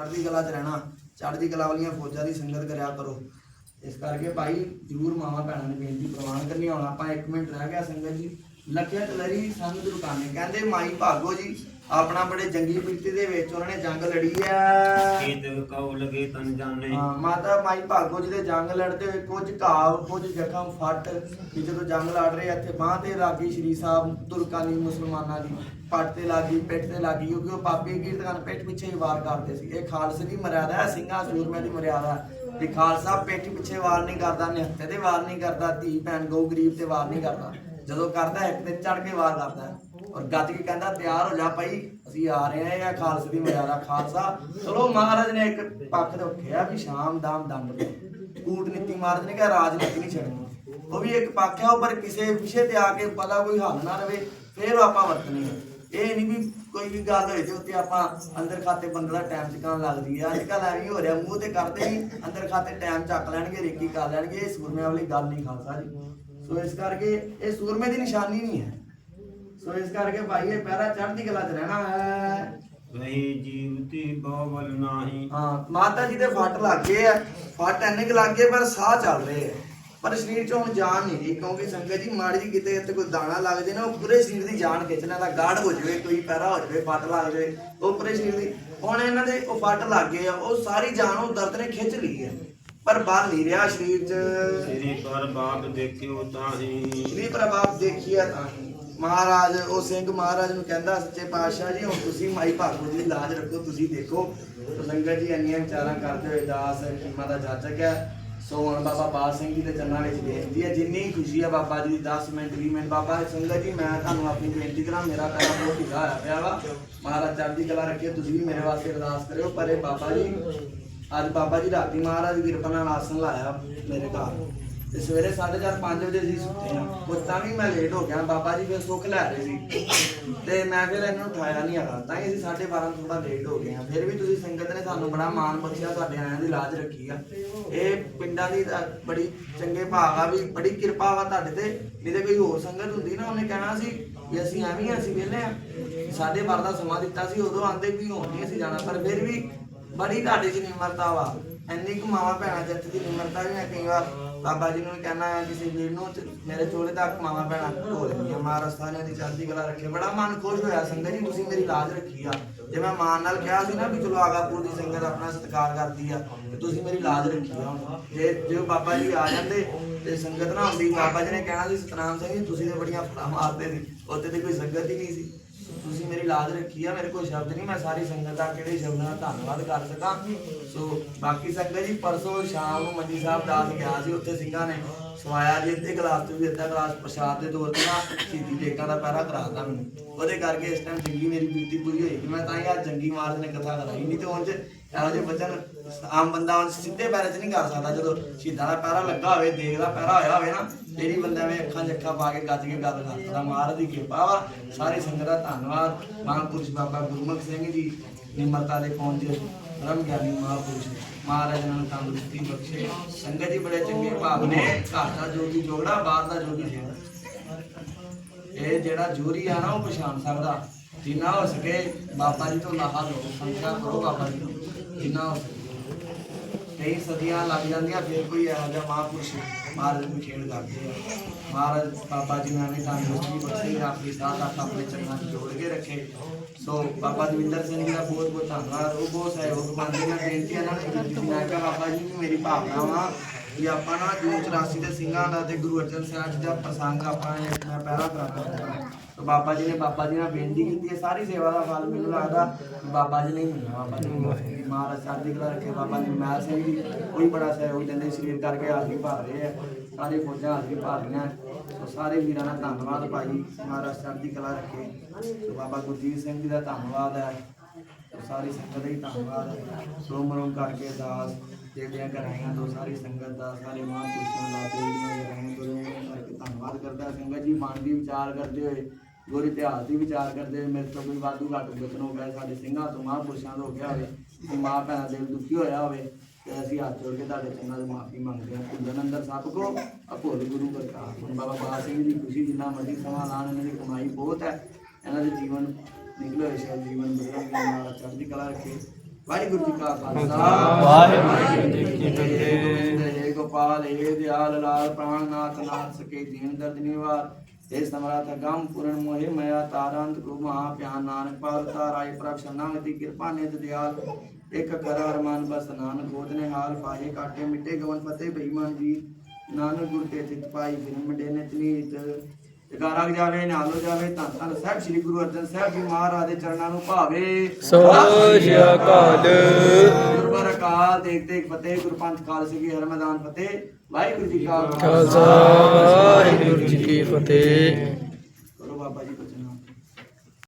ਚੜ੍ਹਦੀ ਕਲਾ 'ਚ ਰਹਿਣਾ, ਚੜ੍ਹਦੀ ਕਲਾ ਵਾਲੀਆਂ ਫੌਜਾਂ ਦੀ ਸੰਗਤ ਕਰਿਆ ਕਰੋ। ਇਸ ਕਰਕੇ ਭਾਈ ਜਰੂਰ ਮਾਵਾ ਭੈਣਾਂ ਨੇ ਬੇਨਤੀ ਪ੍ਰਵਾਨ ਕਰਨੀ, ਹੁਣ ਆਪਾਂ 1 ਮਿੰਟ ਰਹਿ ਗਿਆ ਸੰਗਤ ਜੀ। ਲੱਖਿਆ ਤਲਰੀ ਸੰਗਤ ਰੁਕਾਨੇ ਕਹਿੰਦੇ ਮਾਈ ਭਾਗੋ ਜੀ ਆਪਣਾ ਬੜੇ ਜੰਗੀ ਪ੍ਰੀਤੀ ਦੇ ਵਿੱਚ ਉਹਨਾਂ ਨੇ ਜੰਗ ਲੜੀ ਹੈ ਕੀਤ ਕਉ ਲਗੇ ਤਨ ਜਾਣੇ ਹਾਂ ਮਾਤਾ ਮਾਈ ਭਾਗੋ ਜੀ ਦੇ ਜੰਗ ਲੜਦੇ ਹੋਏ ਕੁਝ ਘਾਵ ਕੁਝ ਜ਼ਖਮ ਫੱਟ ਕਿ ਜਦੋਂ ਜੰਗ ਲੜ ਰਹੇ ਇੱਥੇ ਬਾਹ ਤੇ ਲੱਗੀ ਸ਼੍ਰੀ ਸਾਹਿਬ ਤੁਰਕਾਨੀ ਮੁਸਲਮਾਨਾਂ ਦੀ ਪੱਟ ਤੇ ਲੱਗੀ ਪਿੱਠ ਤੇ ਲੱਗੀ ਕਿਉਂਕਿ ਉਹ ਪਾਪੀ ਕੀਰਤਨ ਪਿੱਠ ਪਿੱਛੇ ਹੀ ਵਾਰ ਕਰਦੇ ਸੀ। ਇਹ ਖਾਲਸੇ ਦੀ ਮਰਿਆਦਾ ਹੈ ਸਿੰਘਾਂ ਸੂਰਮਿਆਂ ਦੀ ਮਰਿਆਦਾ। ਵੀ ਖਾਲਸਾ ਪਿੱਠ ਪਿੱਛੇ ਵਾਰ ਨਹੀਂ ਕਰਦਾ ਨਿਹੱਤੇ ਤੇ ਵਾਰ ਨਹੀਂ ਕਰਦਾ ਧੀ ਭੈਣ ਗਊ ਗਰੀਬ ਤੇ ਵਾਰ ਨਹੀਂ ਕਰਦਾ। ਜਦੋਂ ਕਰਦਾ, ਇੱਕ ਤੇ ਚੜ ਕੇ ਵਾਰ ਕਰਦਾ। ਔਰ ਗੱਜ ਕੇ ਕਹਿੰਦਾ, ਤਿਆਰ ਹੋ ਜਾ ਭਾਈ, ਅਸੀਂ ਆ ਰਹੇ ਹਾਂ ਖਾਲਸੇ ਦੀ ਮਰਿਆਦਾ, ਖਾਲਸਾ। ਚਲੋ ਮਹਾਰਾਜ ਨੇ ਇੱਕ ਪੱਖ ਰੱਖਿਆ ਵੀ ਸ਼ਾਮ ਦਾਮ ਦੰਡ ਕੂਟਨੀਤੀ ਮਹਾਰਾਜ ਨੇ ਕਿਹਾ, ਰਾਜਨੀਤੀ ਨਹੀਂ ਛੱਡਣੀ। ਉਹ ਵੀ ਇੱਕ ਪੱਖ ਹੈ ਪਰ ਕਿਸੇ ਵਿਸ਼ੇ ਤੇ ਆ ਕੇ ਪਤਾ ਕੋਈ ਹੱਲ ਨਾ ਰਵੇ, ਫੇਰ ਆਪਾਂ ਵਰਤਣੀ ਹੈ। ਇਹ ਨਹੀਂ ਵੀ ਕੋਈ ਵੀ ਗੱਲ ਹੋਏ ਤੇ ਉੱਤੇ ਆਪਾਂ ਅੰਦਰ ਖਾਤੇ ਬੰਦੇ ਦਾ ਟਾਈਮ ਚਕਾਉਣ ਲੱਗਦੀ ਹੈ ਅੱਜ ਕੱਲ ਐਵੇਂ ਹੋ ਰਿਹਾ, ਮੂੰਹ ਤੇ ਕਰਦੇ ਹੀ ਅੰਦਰ ਖਾਤੇ ਟਾਈਮ ਚੱਕ ਲੈਣਗੇ, ਰੇਕੀ ਕਰ ਲੈਣਗੇ, ਇਹ ਸੂਰਮਿਆਂ ਵਾਲੀ ਗੱਲ ਨਹੀਂ ਖਾਲਸਾ ਜੀ। ਸੋ ਇਸ ਕਰਕੇ ਇਹ ਸੂਰਮੇ ਦੀ ਨਿਸ਼ਾਨੀ ਨਹੀਂ ਹੈ। ਸੋ ਇਸ ਕਰਕੇ ਭਾਈ ਇਹ ਪਹਿਰਾ ਚੜ੍ਹਦੀ ਕਲਾ 'ਚ ਰਹਿਣਾ ਹੈ। ਰਹੀ ਜੀਵਤੀ ਬਵਲ ਨਾਹੀ। ਹਾਂ ਮਾਤਾ ਜੀ ਦੇ ਫੱਟ ਲੱਗ ਗਏ ਆ। ਫੱਟ ਇੰਨੇ ਕੁ ਲੱਗ ਪਰ ਸਾਹ ਚੱਲ ਰਹੇ ਆ। ਪਰ ਸਰੀਰ 'ਚ ਹੁਣ ਜਾਨ ਨਹੀਂ ਰਹੀ ਕਿਉਂਕਿ ਸੰਗਤ ਜੀ ਮਾੜੀ ਜੀ ਕਿਤੇ ਇੱਥੇ ਕੋਈ ਦਾਣਾ ਲੱਗ ਜੇ ਨਾ ਉਹ ਪੂਰੇ ਸਰੀਰ ਦੀ ਜਾਨ ਖਿੱਚਣਾ ਦਾ ਗਾੜ ਹੋ ਜਾਵੇ ਕੋਈ ਪੈਰਾ ਹੋ ਜਾਵੇ ਫੱਟ ਲੱਗ ਜਾਵੇ ਉਹ ਪੂਰੇ ਸਰੀਰ ਦੀ। ਹੁਣ ਇਹਨਾਂ ਦੇ ਉਹ ਫੱਟ ਲੱਗ ਗਏ ਆ ਉਹ ਸਾਰੀ ਜਾਨ ਉਹ ਦਰਦ ਨੇ ਖਿੱਚ ਲਈ ਹੈ ਪਰ ਬਾਹਰ ਨਹੀਂ ਰਿਹਾ ਸਰੀਰ 'ਚ। ਸ੍ਰੀ ਪਰ ਬਾਪ ਦੇਖਿਓ ਤਾਹੀ ਸ੍ਰੀ ਪ੍ਰਭਾਵ ਦੇਖੀਆ ਤਾਂ ਹੀ। ਮਹਾਰਾਜ ਉਹ ਸਿੰਘ ਮਹਾਰਾਜ ਨੂੰ ਕਹਿੰਦਾ ਸੱਚੇ ਪਾਤਸ਼ਾਹ ਜੀ ਹੁਣ ਤੁਸੀਂ ਮਾਈ ਭਾਗੋ ਦੀ ਲਾਜ ਰੱਖੋ ਤੁਸੀਂ ਦੇਖੋ। ਤੋ ਸੰਗਤ ਜੀ ਇੰਨੀਆਂ ਵਿਚਾਰਾਂ ਕਰਦੇ ਹੋਏ ਦਾਸ ਕੀਮਾ ਦਾ ਜਾਚਕ ਹੈ। ਸੋ ਹੁਣ ਬਾਬਾ ਬਾਲ ਸਿੰਘ ਜੀ ਦੇ ਚਰਨਾਂ ਵਿੱਚ ਬੇਨਤੀ ਹੈ ਜਿੰਨੀ ਖੁਸ਼ੀ ਹੈ ਬਾਬਾ ਜੀ ਦੀ 10 ਮਿੰਟ 20 ਮਿੰਟ ਬਾਬਾ ਸੰਗਤ ਜੀ ਮੈਂ ਤੁਹਾਨੂੰ ਆਪਣੀ ਬੇਨਤੀ ਕਰਾਂ ਮੇਰਾ ਪੈਰਾ ਬਹੁਤ ਢਿੱਲਾ ਹੋਇਆ ਪਿਆ ਵਾ। ਮਹਾਰਾਜ ਚੜ੍ਹਦੀ ਕਲਾ ਰੱਖੇ ਤੁਸੀਂ ਵੀ ਮੇਰੇ ਵਾਸਤੇ ਅਰਦਾਸ ਕਰਿਓ ਪਰ ਇਹ ਬਾਬਾ ਜੀ ਅੱਜ ਬਾਬਾ ਜੀ ਰਾਤੀ ਮਹਾਰਾਜ ਦੀ ਕਿਰਪਾ ਨਾਲ ਆਸਣ ਲਾਇਆ ਮੇਰੇ ਘਰ। ਤੇ ਸਵੇਰੇ 4:30 5 ਵਜੇ ਅਸੀਂ ਸੁੱਤੇ ਆ ਉਹ ਤਾਂ ਵੀ ਮੈਂ ਲੇਟ ਹੋ ਗਿਆ ਬਾਬਾ ਜੀ ਫਿਰ ਸੁੱਖ ਲੈ ਰਹੇ ਸੀ। ਤੇ ਮੈਂ ਫਿਰ ਇਹਨਾਂ ਨੂੰ ਉਠਾਇਆ ਨਹੀਂ ਹੈਗਾ। ਤਾਂ ਹੀ ਅਸੀਂ 12:30 ਥੋੜਾ ਲੇਟ ਹੋ ਗਏ ਆ ਫਿਰ ਵੀ ਤੁਸੀਂ ਸੰਗਤ ਨੇ ਸਾਨੂੰ ਬੜਾ ਮਾਣ ਬਖਸ਼ਿਆ ਤੁਹਾਡੇ ਆਇਆਂ ਦੀ ਲਾਜ ਰੱਖੀ ਆ। ਇਹ ਪਿੰਡਾਂ ਦੀ ਬੜੀ ਚੰਗੇ ਭਾਗ ਆ ਵੀ ਬੜੀ ਕਿਰਪਾ ਵਾ ਤੁਹਾਡੇ ਤੇ। ਨਹੀਂ ਤੇ ਕੋਈ ਹੋਰ ਸੰਗਤ ਹੁੰਦੀ ਨਾ ਉਹਨੇ ਕਹਿਣਾ ਸੀ ਵੀ ਅਸੀਂ ਐਵੇਂ ਆ, ਅਸੀਂ ਵਿਹਲੇ ਆ। ਸਾਡੇ ਬਾਰ ਦਾ ਸਮਾਂ ਦਿੱਤਾ ਸੀ ਉਦੋਂ ਆਂਦੇ ਵੀ ਹੁਣ ਅਸੀਂ ਜਾਣਾ ਪਰ ਫਿਰ ਵੀ ਬੜੀ ਤੁਹਾਡੇ 'ਚ ਨਿਮਰਤਾ ਵਾ। ਇੰਨੀ ਕੁ ਮਾਵਾ ਭੈਣਾਂ ਜੱਟ ਦੀ ਨਿਮਰਤਾ ਵੀ ਮੈਂ ਕਈ ਵਾਰ ਬਾਬਾ ਜੀ ਨੂੰ ਵੀ ਕਹਿਣਾ ਹੈ ਕਿਸੇ ਵੀਰ ਨੂੰ ਤੇ ਮੇਰੇ ਚੋਲੇ ਤੱਕ ਮਾਵਾ ਭੈਣਾਂ ਢੋ ਲੈਂਦੀਆਂ। ਮਹਾਰਾਜ ਸਾਰਿਆਂ ਦੀ ਚੜ੍ਹਦੀ ਕਲਾ ਰੱਖੇ। ਬੜਾ ਮਨ ਖੁਸ਼ ਹੋਇਆ, ਸੰਗਤ ਜੀ, ਤੁਸੀਂ ਮੇਰੀ ਲਾਜ ਰੱਖੀ ਆ। ਜੇ ਮੈਂ ਮਾਨ ਨਾਲ ਕਿਹਾ ਸੀ ਨਾ ਵੀ ਚਲੋ ਆਗਾਪੁਰ ਦੀ ਸੰਗਤ ਆਪਣਾ ਸਤਿਕਾਰ ਕਰਦੀ ਆ, ਤੇ ਤੁਸੀਂ ਮੇਰੀ ਲਾਜ ਰੱਖੀ ਆ। ਹੁਣ ਜੇ ਜੇ ਉਹ ਬਾਬਾ ਜੀ ਆ ਜਾਂਦੇ ਤੇ ਸੰਗਤ ਨਾ ਹੁੰਦੀ, ਬਾਬਾ ਜੀ ਨੇ ਕਹਿਣਾ ਸੀ, ਸਤਨਾਮ ਸਿੰਘ ਜੀ, ਤੁਸੀਂ ਤੇ ਬੜੀਆਂ ਫੜਾ ਮਾਰਦੇ ਸੀ। ਉੱਥੇ ਤੇ ਕੋਈ ਸੰਗਤ ਹੀ ਨਹੀਂ ਸੀ। ਤੁਸੀਂ ਮੇਰੀ ਲਾਜ ਰੱਖੀ ਆ, ਮੇਰੇ ਕੋਲ ਸ਼ਬਦ ਨਹੀਂ, ਮੈਂ ਸਾਰੀ ਸੰਗਤ ਦਾ ਕਿਹੜੇ ਸ਼ਬਦਾਂ ਦਾ ਧੰਨਵਾਦ ਕਰ ਸਕਾਂ। ਸੋ ਬਾਕੀ ਸੰਗਤ ਜੀ, ਪਰਸੋਂ ਸ਼ਾਮ ਨੂੰ ਮੰਜੀ ਸਾਹਿਬ ਦਾਸ ਗਿਆ ਸੀ, ਉੱਥੇ ਸਿੰਘਾਂ ਨੇ ਸਵਾਇਆ ਜੀ, ਅੱਧੇ ਗਲਾਸ ਤੋਂ ਵੀ ਅੱਧਾ ਗਲਾਸ ਪ੍ਰਸ਼ਾਦ ਦੇ ਤੌਰ ਤੇ ਨਾ ਸ਼ਹੀਦੀ ਟੇਕਾਂ ਦਾ ਪਹਿਰਾ ਕਰਾਤਾ ਮੈਨੂੰ। ਉਹਦੇ ਕਰਕੇ ਇਸ ਟਾਈਮ ਜੰਗੀ ਮੇਰੀ ਬੀਤੀ ਪੂਰੀ ਹੋਈ ਕਿ ਮੈਂ ਤਾਂ ਹੀ ਅੱਜ ਜੰਗੀ ਮਾਰਦ ਨੇ ਕਥਾ ਕਰਾਈ ਨਹੀਂ ਤੇ ਉਂਝ ਇਹੋ ਜਿਹੇ ਬਚਨ ਆਮ ਬੰਦਾ ਉਂਝ ਸਿੱਧੇ ਪੈਰਾਂ 'ਚ ਨਹੀਂ ਕਰ ਸਕਦਾ, ਜਦੋਂ ਸ਼ਹੀਦਾਂ ਦਾ ਪਹਿਰਾ ਲੱਗਾ ਹੋਵੇ, ਦੇਗ ਦਾ ਪਹਿਰਾ ਹੋਇਆ ਹੋਵੇ ਨਾ ਤੇਰੀ ਬੰਦਾ ਵੇ ਅੱਖਾਂ 'ਚ ਅੱਖਾਂ ਪਾ ਕੇ ਗੱਜ ਕੇ ਗੱਲ ਕਰ ਮਹਾਰਾਜ ਦੀ ਕਿਰਪਾ ਵਾ। ਸਾਰੇ ਸੰਗਤ ਦਾ ਧੰਨਵਾਦ। ਮਹਾਂਪੁਰਸ਼ ਬਾਬਾ ਗੁਰਮੁਖ ਸਿੰਘ ਜੀ, ਨਿਮਰਤਾ ਦੇ ਪਹੁੰਚੇ ਬ੍ਰਹਮ ਗਿਆਨੀ ਮਹਾਂਪੁਰਸ਼ ਮਹਾਰਾਜ ਨੂੰ ਤੰਦਰੁਸਤੀ ਬਖਸ਼ੇ। ਸੰਗਤ ਜੀ ਬੜੇ ਚੰਗੇ ਭਾਵ ਨੇ। ਘਰ ਦਾ ਜੋਗੀ ਜੋੜਾ ਬਾਹਰ ਦਾ ਜੋਗੀ ਜਿਹੜਾ ਇਹ ਜਿਹੜਾ ਜੋਰੀ ਆ ਨਾ, ਉਹ ਪਛਾਣ ਸਕਦਾ। ਜਿੰਨਾ ਹੋ ਸਕੇ ਬਾਬਾ ਜੀ ਤੋਂ ਲਾਹਾ ਲਓ, ਸੰਗਤ ਕਰੋ ਬਾਬਾ ਜੀ ਤੋਂ, ਜਿੰਨਾ ਹੋ ਸਕੇ। ਕਈ ਸਦੀਆਂ ਲੱਗ ਜਾਂਦੀਆਂ, ਫਿਰ ਕੋਈ ਇਹੋ ਜਿਹਾ ਮਹਾਂਪੁਰਸ਼ ਮਹਾਰਾਜ ਨੂੰ ਖੇਡ ਕਰਦੇ ਆ। ਮਹਾਰਾਜ ਬਾਬਾ ਜੀ ਨਾਲ ਵੀ ਤੰਦਰੁਸਤੀ ਬਖਸ਼ੀ ਆਪਣੀ ਸਾਥ ਤੱਕ ਆਪਣੇ ਚਰਨਾਂ 'ਚ ਜੋੜ ਕੇ ਰੱਖੇ। ਸੋ ਬਾਬਾ ਦਵਿੰਦਰ ਸਿੰਘ ਜੀ ਦਾ ਬਹੁਤ ਬਹੁਤ ਧੰਨਵਾਦ। ਉਹ ਬਹੁਤ ਸਹਿਯੋਗ ਪਾਉਂਦੇ ਨੇ ਬੇਨਤੀ ਇਹਨਾਂ ਨੇ। ਕੀਤੀ ਸੀ। ਮੈਂ ਕਿਹਾ, ਬਾਬਾ ਜੀ, ਮੇਰੀ ਭਾਵਨਾ ਵਾ ਕਿ ਆਪਾਂ ਨਾ ਜੂਨ 84 ਦੇ ਸਿੰਘਾਂ ਦਾ ਤੇ ਗੁਰੂ ਅਰਜਨ ਸਾਹਿਬ ਜੀ ਦਾ ਪ੍ਰਸੰਗ ਆਪਾਂ ਇਹ ਮੈਂ ਪਹਿਰਾ ਕਰਾਂਗਾ ਸੋ ਬਾਬਾ ਜੀ ਨੇ, ਬਾਬਾ ਜੀ ਨਾਲ ਬੇਨਤੀ ਕੀਤੀ ਹੈ, ਸਾਰੀ ਸੇਵਾ ਦਾ ਫਲ ਮੈਨੂੰ ਲੱਗਦਾ ਬਾਬਾ ਜੀ ਨੇ ਹੀ ਮਿਲਣਾ ਬਾਬਾ ਜੀ ਮਹਾਰਾਜ ਸਾਹਿਬ ਦੀ ਕਲਾ ਰੱਖੇ ਬਾਬਾ ਜੀ, ਮੈਂ ਸਿੰਘ ਜੀ ਕੋਈ ਬੜਾ ਸਹਿਯੋਗ ਦਿੰਦੇ ਸਰੀਰ ਕਰਕੇ ਹਾਜ਼ਰੀ ਭਰ ਰਹੇ ਆ। ਸਾਰੇ ਫੌਜਾਂ ਹਾਜ਼ਰੀ ਭਰ ਰਹੀਆਂ। ਸੋ ਸਾਰੇ ਵੀਰਾਂ ਦਾ ਧੰਨਵਾਦ ਭਾਈ, ਮਹਾਰਾਜ ਸਾਹਿਬ ਦੀ ਕਲਾ ਰੱਖੇ। ਸੋ ਬਾਬਾ ਗੁਰਜੀਤ ਸਿੰਘ ਜੀ ਦਾ ਧੰਨਵਾਦ ਹੈ। ਸੋ ਸਾਰੀ ਸੰਗਤ ਦਾ ਹੀ ਧੰਨਵਾਦ ਹੈ। ਸੋ ਮਰੋਂ ਕਰਕੇ ਦਾਸ ਜਿਹੜੀਆਂ ਕਰਾਈਆਂ ਤੋਂ ਸਾਰੀ ਸੰਗਤ ਦਾ, ਸਾਰੇ ਮਹਾਂਪੁਰਸ਼ਾਂ ਦਾ ਜਿਹੜੀਆਂ ਕਰਾਈਆਂ ਤੋਂ ਕਰਕੇ ਧੰਨਵਾਦ ਕਰਦਾ ਸੰਗਤ ਜੀ, ਮਨ ਦੀ ਵਿਚਾਰ ਕਰਦੇ ਹੋਏ, ਗੁਰ ਇਤਿਹਾਸ ਦੀ ਵਿਚਾਰ ਕਰਦੇ ਹੋਏ ਮੇਰੇ ਤੋਂ ਕੋਈ ਵਾਧੂ ਘਾਟੂ ਬਚਨ ਹੋ ਗਿਆ ਸਾਡੇ ਸਿੰਘਾਂ ਤੋਂ, ਮਹਾਂਪੁਰਸ਼ਾਂ ਤੋਂ ਹੋ ਗਿਆ ਹੋਵੇ ਮਾਂ ਭੈਣਾਂ ਦਿਲ ਦੁਖੀ ਹੋਇਆ ਹੋਵੇ, ਤੇ ਅਸੀਂ ਹੱਥ ਜੋੜ ਕੇ ਤੁਹਾਡੇ ਚੰਨਾਂ ਦੀ ਮਾਫੀ ਮੰਗਦੇ ਹਾਂ। ਭੁੱਲਣ ਅੰਦਰ ਸਭ ਕੋ ਅਭੁੱਲ ਗੁਰੂ ਕਰਤਾਰ ਹੁਣ ਬਾਬਾ ਬਾਲ ਸਿੰਘ ਦੀ ਖੁਸ਼ੀ ਜਿੰਨਾ ਮਰਜ਼ੀ ਸਮਾਂ ਲਾਣ ਇਹਨਾਂ ਦੀ ਕਮਾਈ ਬਹੁਤ ਹੈ। ਇਹਨਾਂ ਦੇ ਜੀਵਨ ਨਿਕਲੇ ਹੋਏ ਸ਼ਾਇਦ ਜੀਵਨ ਬਦਲ ਗਿਆ ਚੜ੍ਹਦੀ ਕਲਾ ਰੱਖੇ। ਵਾਹਿਗੁਰੂ ਜੀ ਕਾ ਖਾਲਸਾ ਵਾਹਿਗੁਰੂ ਜੀ ਕੀ ਫਤਿਹ हे गोपाल हे दयाल लाल प्राणनाथ नाथ सके दीन दर्द निवार हे समराथ गम पूर्ण मोहे मया तारंत को महा प्यान नानक पाल ताराय प्रभ शरणागति कृपा निध दयाल एक करार मान बस नानक गोद ने हाल फाहे काटे मिटे गवन फतेह बेईमान जी ਨਾਨਕ ਗੁਰ ਤੇ ਤਿਤ ਪਾਈ ਫਿਰ ਮੰਡੇ ਨੇ ਤਨੀਤ ਜਗਾਰਾ ਜਾਵੇ ਨਾਲੋ ਜਾਵੇ ਤਾਂ ਧੰਨ ਸਾਹਿਬ ਸ੍ਰੀ ਗੁਰੂ ਅਰਜਨ ਸਾਹਿਬ ਜੀ ਮਹਾਰਾਜ ਦੇ ਚਰਨਾਂ ਨੂੰ ਭਾਵੇ। ਸੋ ਸ਼੍ਰੀ ਅਕਾਲ। ਗੁਰਬਰ ਅਕਾਲ ਦੇਖ ਦੇਖ ਫਤਿਹ ਗੁਰਪੰਥ ਖਾਲਸੇ ਕੀ ਹਰਮਦਾਨ ਫਤਿਹ। ਵਾਹਿਗੁਰੂ ਜੀ ਕਾ ਖਾਲਸਾ ਵਾਹਿਗੁਰੂ ਜੀ ਕੀ ਫਤਿਹ।